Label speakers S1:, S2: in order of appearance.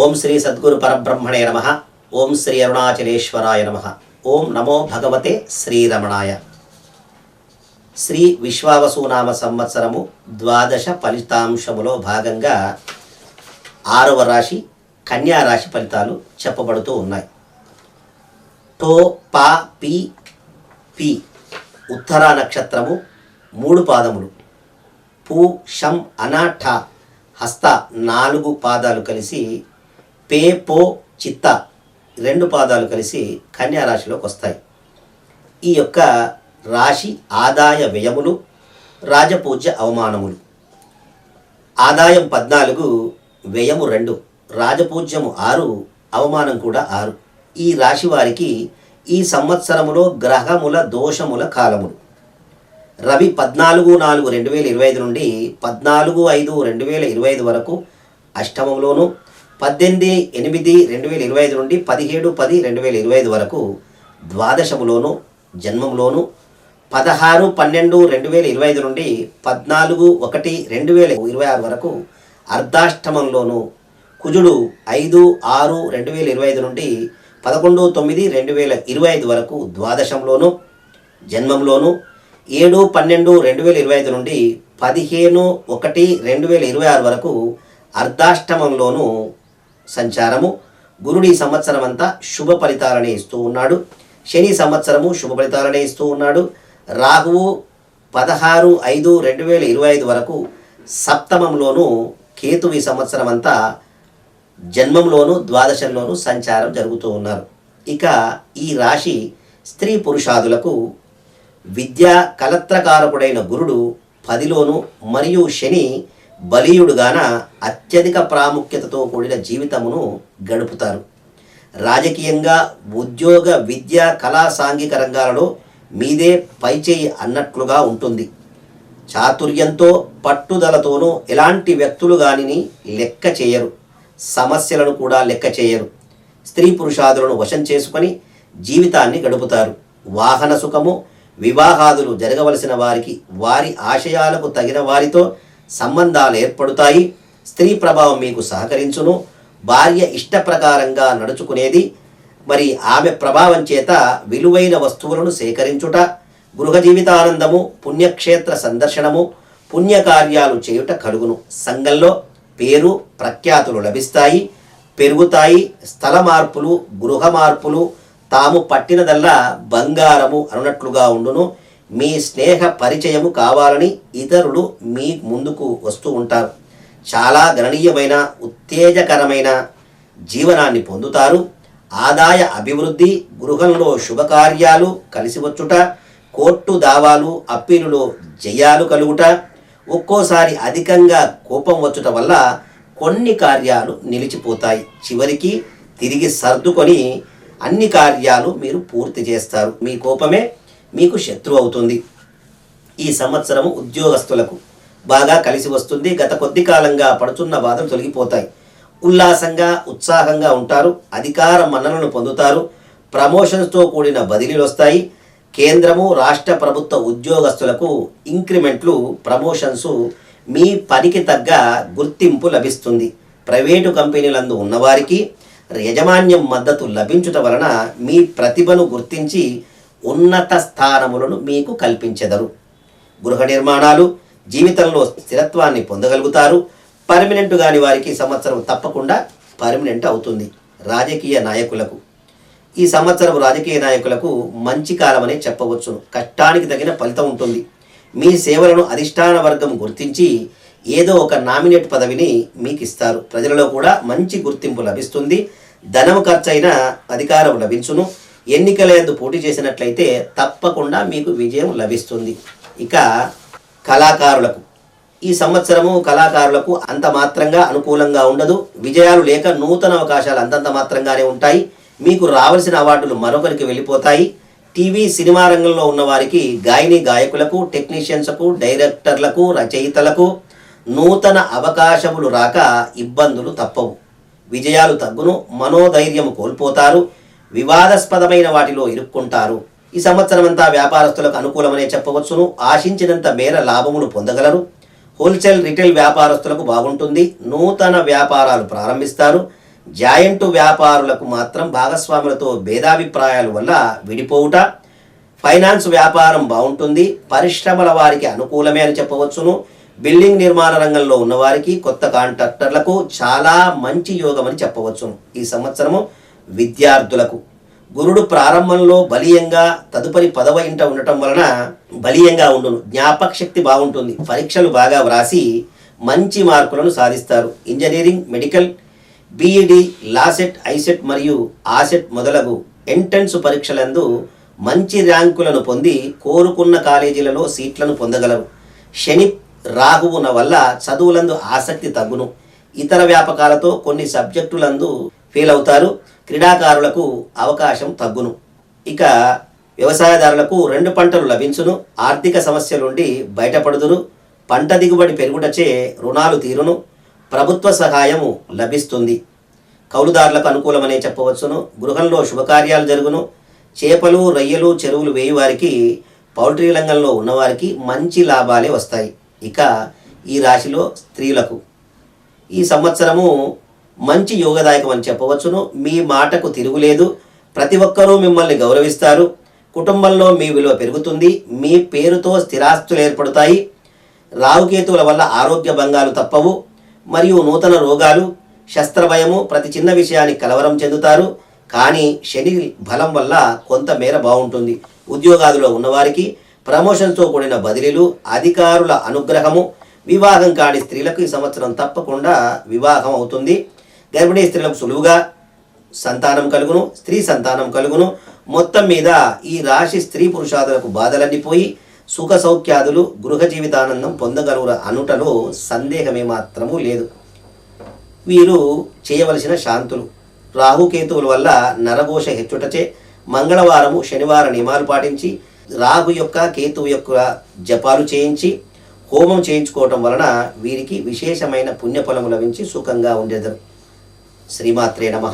S1: ఓం శ్రీ సద్గురు పరబ్రహ్మణే నమ. ఓం శ్రీ అరుణాచలేశ్వరాయ నమ. ఓం నమో భగవతే శ్రీరమణాయ. శ్రీ విశ్వావసునామ సంవత్సరము ద్వాదశ ఫలితాంశములో భాగంగా ఆరవ రాశి కన్యా రాశి ఫలితాలు చెప్పబడుతూ ఉన్నాయి. టో పా పి పి ఉత్తరా నక్షత్రము మూడు పాదములు. పూ షం అనాఠ హస్త నాలుగు పాదాలు కలిసి పే పో చిత్త రెండు పాదాలు కలిసి కన్యా రాశిలోకి వస్తాయి. ఈ యొక్క రాశి ఆదాయ వ్యయములు రాజపూజ్య అవమానములు. ఆదాయం పద్నాలుగు వ్యయము రెండు రాజపూజ్యము ఆరు అవమానం కూడా ఆరు. ఈ రాశి వారికి ఈ సంవత్సరములో గ్రహముల దోషముల కాలములు. రవి పద్నాలుగు నాలుగు రెండు వేల ఇరవై ఐదు నుండి పద్నాలుగు ఐదు రెండు వేల ఇరవై ఐదు వరకు అష్టమంలోను పద్దెనిమిది ఎనిమిది రెండు వేల ఇరవై ఐదు నుండి పదిహేడు పది రెండు వేల ఇరవై ఐదు వరకు ద్వాదశములోను జన్మంలోను పదహారు పన్నెండు రెండు వేల ఇరవై ఐదు నుండి పద్నాలుగు ఒకటి రెండు వేల ఇరవై ఆరు వరకు అర్ధాష్టమంలోను కుజుడు ఐదు ఆరు రెండు వేల ఇరవై ఐదు నుండి పదకొండు తొమ్మిది రెండు వేల ఇరవై ఐదు వరకు ద్వాదశంలోను జన్మంలోను ఏడు పన్నెండు రెండు వేల ఇరవై ఐదు నుండి పదిహేను ఒకటి రెండు వేల ఇరవై ఆరు వరకు అర్ధాష్టమంలోను సంచారము. గురుడి సంవత్సరం అంతా శుభ ఫలితాలనే ఇస్తూ ఉన్నాడు. శని సంవత్సరము శుభ ఫలితాలనే ఇస్తూ ఉన్నాడు. రాహువు పదహారు ఐదు రెండు వేల ఇరవై ఐదు వరకు సప్తమంలోను కేతువి సంవత్సరం అంతా జన్మంలోను ద్వాదశంలోనూ సంచారం జరుగుతూ ఉన్నారు. ఇక ఈ రాశి స్త్రీ పురుషాదులకు విద్యా కలత్రకారకుడైన గురుడు పదిలోను మరియు శని బలీయుడుగాన అత్యధిక ప్రాముఖ్యతతో కూడిన జీవితమును గడుపుతారు. రాజకీయంగా ఉద్యోగ విద్య కళా సాంఘిక రంగాలలో మీదే పైచేయి అన్నట్లుగా ఉంటుంది. చాతుర్యంతో పట్టుదలతోనూ ఎలాంటి వ్యక్తులు గానిని లెక్క చేయరు. సమస్యలను కూడా లెక్క చేయరు. స్త్రీ పురుషాదులను వశం చేసుకొని జీవితాన్ని గడుపుతారు. వాహన సుఖము వివాహాదులు జరగవలసిన వారికి వారి ఆశయాలకు తగిన వారితో సంబంధాలు ఏర్పడుతాయి. స్త్రీ ప్రభావం మీకు సహకరించును. భార్య ఇష్ట ప్రకారంగా నడుచుకునేది. మరి ఆమె ప్రభావం చేత విలువైన వస్తువులను సేకరించుట గృహ జీవితానందము పుణ్యక్షేత్ర సందర్శనము పుణ్యకార్యాలు చేయుట కలుగును. సంఘంలో పేరు ప్రఖ్యాతులు లభిస్తాయి. పెరుగుతాయి. స్థల మార్పులు గృహ మార్పులు తాము పట్టినదల్లా బంగారము అన్నట్లుగా ఉండును. మీ స్నేహ పరిచయము కావాలని ఇతరులు మీ ముందుకు వస్తూ ఉంటారు. చాలా గణనీయమైన ఉత్తేజకరమైన జీవనాన్ని పొందుతారు. ఆదాయ అభివృద్ధి గృహంలో శుభకార్యాలు కలిసి వచ్చుట కోర్టు దావాలు అప్పీలులో జయాలు కలుగుట ఒక్కోసారి అధికంగా కోపం వచ్చుట వల్ల కొన్ని కార్యాలు నిలిచిపోతాయి. చివరికి తిరిగి సర్దుకొని అన్ని కార్యాలు మీరు పూర్తి చేస్తారు. మీ కోపమే మీకు శత్రువు అవుతుంది. ఈ సంవత్సరము ఉద్యోగస్తులకు బాగా కలిసి వస్తుంది. గత కొద్ది కాలంగా పడుతున్న బాధలు తొలగిపోతాయి. ఉల్లాసంగా ఉత్సాహంగా ఉంటారు. అధికార మన్నలను పొందుతారు. ప్రమోషన్స్తో కూడిన బదిలీలు వస్తాయి. కేంద్రము రాష్ట్ర ప్రభుత్వ ఉద్యోగస్తులకు ఇంక్రిమెంట్లు ప్రమోషన్స్ మీ పనికి తగ్గ గుర్తింపు లభిస్తుంది. ప్రైవేటు కంపెనీలందు ఉన్నవారికి యజమాన్యం మద్దతు లభించుట వలన మీ ప్రతిభను గుర్తించి ఉన్నత స్థానములను మీకు కల్పించెదరు. గృహ నిర్మాణాలు జీవితంలో స్థిరత్వాన్ని పొందగలుగుతారు. పర్మనెంట్ కాని వారికి సంవత్సరం తప్పకుండా పర్మనెంట్ అవుతుంది రాజకీయ నాయకులకు. ఈ సంవత్సరం రాజకీయ నాయకులకు మంచి కాలమనే చెప్పవచ్చును. కష్టానికి తగిన ఫలితం ఉంటుంది. మీ సేవలను అధిష్టాన వర్గం గుర్తించి ఏదో ఒక నామినేట్ పదవిని మీకు ఇస్తారు ప్రజలలో కూడా మంచి గుర్తింపు లభిస్తుంది. ధనం ఖర్చైన అధికారం లభించును. ఎన్నికలందు పోటీ చేసినట్లయితే తప్పకుండా మీకు విజయం లభిస్తుంది. ఇక కళాకారులకు. ఈ సంవత్సరము కళాకారులకు అంత మాత్రంగా అనుకూలంగా ఉండదు. విజయాలు లేక నూతన అవకాశాలు అంతంత మాత్రంగానే ఉంటాయి. మీకు రావాల్సిన అవార్డులు మరొకరికి వెళ్ళిపోతాయి. టీవీ సినిమా రంగంలో ఉన్న వారికి గాయని గాయకులకు టెక్నీషియన్స్కు డైరెక్టర్లకు రచయితలకు నూతన అవకాశములు రాక ఇబ్బందులు తప్పవు. విజయాలు తగ్గును మనోధైర్యం కోల్పోతారు. వివాదాస్పదమైన వాటిలో ఇరుక్కుంటారు. ఈ సంవత్సరమంతా వ్యాపారస్తులకు అనుకూలమనే చెప్పవచ్చును. ఆశించినంత మేర లాభమును పొందగలరు. హోల్సేల్ రిటైల్ వ్యాపారస్తులకు బాగుంటుంది. నూతన వ్యాపారాలు ప్రారంభిస్తారు. జాయింట్ వ్యాపారులకు మాత్రం భాగస్వాములతో భేదాభిప్రాయాల వల్ల విడిపోవుట. ఫైనాన్స్ వ్యాపారం బాగుంటుంది. పరిశ్రమల వారికి అనుకూలమే అని చెప్పవచ్చును. బిల్డింగ్ నిర్మాణ రంగంలో ఉన్నవారికి కొత్త కాంట్రాక్టర్లకు చాలా మంచి యోగం అని చెప్పవచ్చును. ఈ సంవత్సరము విద్యార్థులకు. గురుడు ప్రారంభంలో బలీయంగా తదుపరి పదవ ఇంట ఉండటం వలన బలీయంగా ఉండును. జ్ఞాపక శక్తి బాగుంటుంది. పరీక్షలు బాగా వ్రాసి మంచి మార్కులను సాధిస్తారు. Engineering medical B Ed LAWCET ICET మరియు ఆసెట్ మొదలగు ఎంట్రన్స్ పరీక్షలందు మంచి ర్యాంకులను పొంది కోరుకున్న కాలేజీలలో సీట్లను పొందగలరు. శని రాహువున వల్ల చదువులందు ఆసక్తి తగ్గును. ఇతర వ్యాపకాలతో కొన్ని సబ్జెక్టులందు ఫెయిల్ అవుతారు. క్రీడాకారులకు అవకాశం తగ్గును. ఇక వ్యవసాయదారులకు రెండు పంటలు లభించును. ఆర్థిక సమస్యల నుండి బయటపడుదురు. పంట దిగుబడి పెరుగుటచే రుణాలు తీరును. ప్రభుత్వ సహాయము లభిస్తుంది. కౌలుదారులకు అనుకూలమనే చెప్పవచ్చును. గృహంలో శుభకార్యాలు జరుగును. చేపలు రొయ్యలు చెరువులు వేయి వారికి పౌల్ట్రీ రంగంలో ఉన్నవారికి మంచి లాభాలే వస్తాయి. ఇక ఈ రాశిలో స్త్రీలకు. ఈ సంవత్సరము మంచి యోగదాయకం అని చెప్పవచ్చును. మీ మాటకు తిరుగులేదు. ప్రతి ఒక్కరూ మిమ్మల్ని గౌరవిస్తారు. కుటుంబంలో మీ విలువ పెరుగుతుంది. మీ పేరుతో స్థిరాస్తులు ఏర్పడతాయి. రావుకేతువుల వల్ల ఆరోగ్య భంగాలు తప్పవు. మరియు నూతన రోగాలు శస్త్రభయము ప్రతి చిన్న విషయానికి కలవరం చెందుతారు. కానీ శని బలం వల్ల కొంతమేర బాగుంటుంది. ఉద్యోగాదులో ఉన్నవారికి ప్రమోషన్తో కూడిన బదిలీలు అధికారుల అనుగ్రహము వివాహం కాని స్త్రీలకు ఈ సంవత్సరం తప్పకుండా వివాహం అవుతుంది. గర్భిణీ స్త్రీలకు సులువుగా సంతానం కలుగును స్త్రీ సంతానం కలుగును. మొత్తం మీద ఈ రాశి స్త్రీ పురుషాదులకు బాధలన్నీ పోయి సుఖ సౌఖ్యాదులు గృహ జీవితానందం పొందగలుగురు అనుటలో సందేహమే మాత్రము లేదు. వీరు చేయవలసిన శాంతులు. రాహుకేతువుల వల్ల నరఘోష హెచ్చుటచే మంగళవారము శనివార నియమాలు పాటించి రాహు యొక్క కేతువు యొక్క జపాలు చేయించి హోమం చేయించుకోవటం వలన వీరికి విశేషమైన పుణ్యఫలము లభించి సుఖంగా ఉండేదారు. శ్రీమాత్రే నమ.